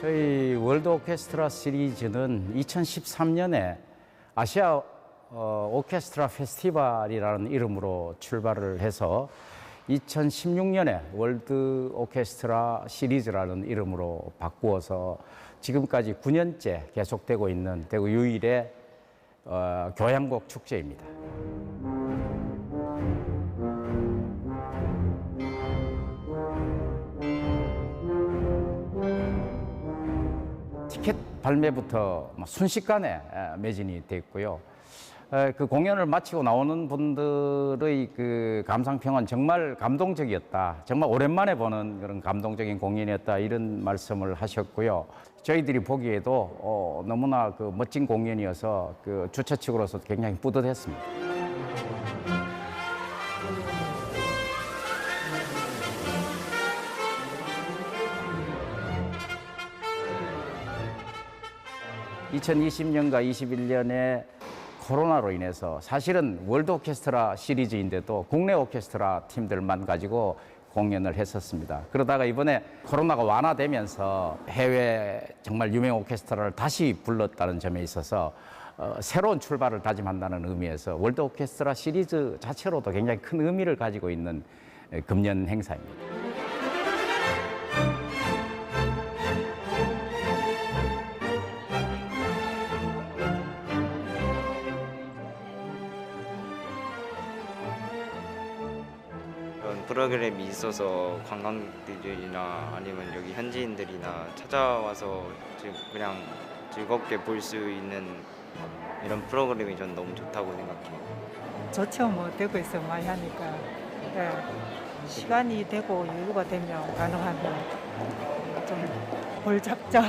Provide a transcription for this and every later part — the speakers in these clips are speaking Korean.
월드 오케스트라 시리즈는 2013년에 아시아 어, 오케스트라 페스티벌이라는 이름으로 출발을 해서 2016년에 월드 오케스트라 시리즈라는 이름으로 바꾸어서 지금까지 9년째 계속되고 있는 대구 유일의 어, 교향곡 축제입니다. 발매부터 뭐 순식간에 에, 매진이 됐고요. 에, 그 공연을 마치고 나오는 분들의 그 감상평은 정말 감동적이었다. 정말 오랜만에 보는 그런 감동적인 공연이었다. 이런 말씀을 하셨고요. 저희들이 보기에도 어, 너무나 그 멋진 공연이어서 그 주최 측으로서 굉장히 뿌듯했습니다. (2020년과 21년에) 코로나로 인해서 사실은 월드 오케스트라 시리즈인데도 국내 오케스트라 팀들만 가지고 공연을 했었습니다. 그러다가 이번에 코로나가 완화되면서 해외 정말 유명 오케스트라를 다시 불렀다는 점에 있어서 어, 새로운 출발을 다짐한다는 의미에서 월드 오케스트라 시리즈 자체로도 굉장히 큰 의미를 가지고 있는 에, 금년 행사입니다. 프로그램이 있어서 관광객들이나 아니면 여기 현지인들이나 찾아와서 그냥 즐겁게 볼 수 있는 이런 프로그램이 전 너무 좋다고 생각해요. 좋죠 뭐 있어 많이 하니까 예. 시간이 되고 여유가 되면 가능하면 좀볼 작정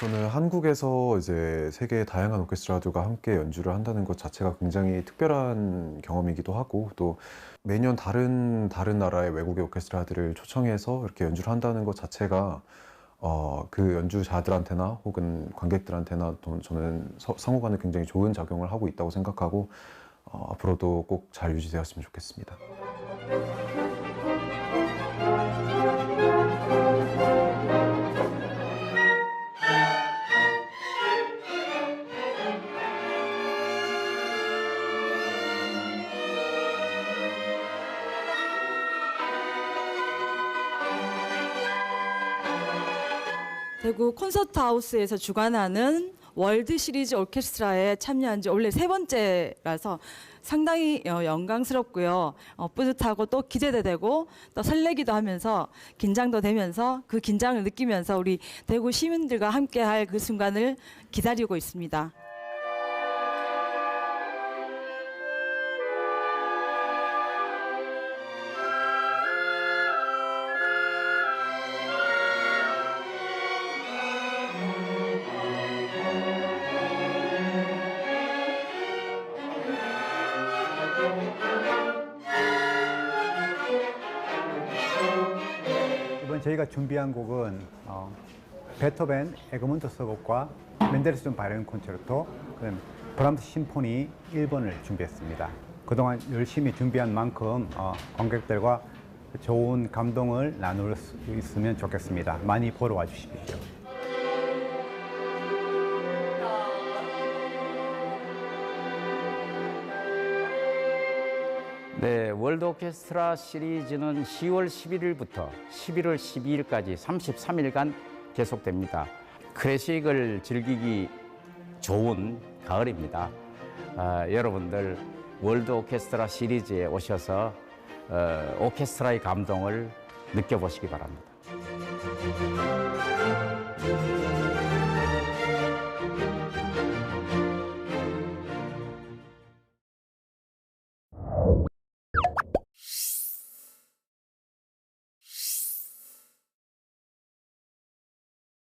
저는 한국에서 이제 세계의 다양한 오케스트라들과 함께 연주를 한다는 것 자체가 굉장히 특별한 경험이기도 하고 또 매년 다른 다른 나라의 외국의 오케스트라들을 초청해서 이렇게 연주를 한다는 것 자체가 어, 그 연주자들한테나 혹은 관객들한테나 또 저는 서- 상호간에 굉장히 좋은 작용을 하고 있다고 생각하고 어, 앞으로도 꼭 잘 유지되었으면 좋겠습니다. 대구 콘서트 하우스에서 주관하는 월드 시리즈 오케스트라에 참여한 지 원래 세 번째라서 상당히 어, 영광스럽고요. 어, 뿌듯하고 또 기대도 되고 또 설레기도 하면서 긴장도 되면서 그 긴장을 느끼면서 우리 대구 시민들과 함께 할 그 순간을 기다리고 있습니다. 저희가 준비한 곡은 어, 베토벤 에그문토스 곡과 멘델스존 바이올린 콘체르토, 그다음 브람스 심포니 1번을 준비했습니다. 그동안 열심히 준비한 만큼 어, 관객들과 좋은 감동을 나눌 수 있으면 좋겠습니다. 많이 보러 와 주십시오. 네, 월드 오케스트라 시리즈는 10월 11일부터 11월 12일까지 33일간 계속됩니다. 클래식을 즐기기 좋은 가을입니다. 아, 여러분들 월드 오케스트라 시리즈에 오셔서 어, 오케스트라의 감동을 느껴보시기 바랍니다.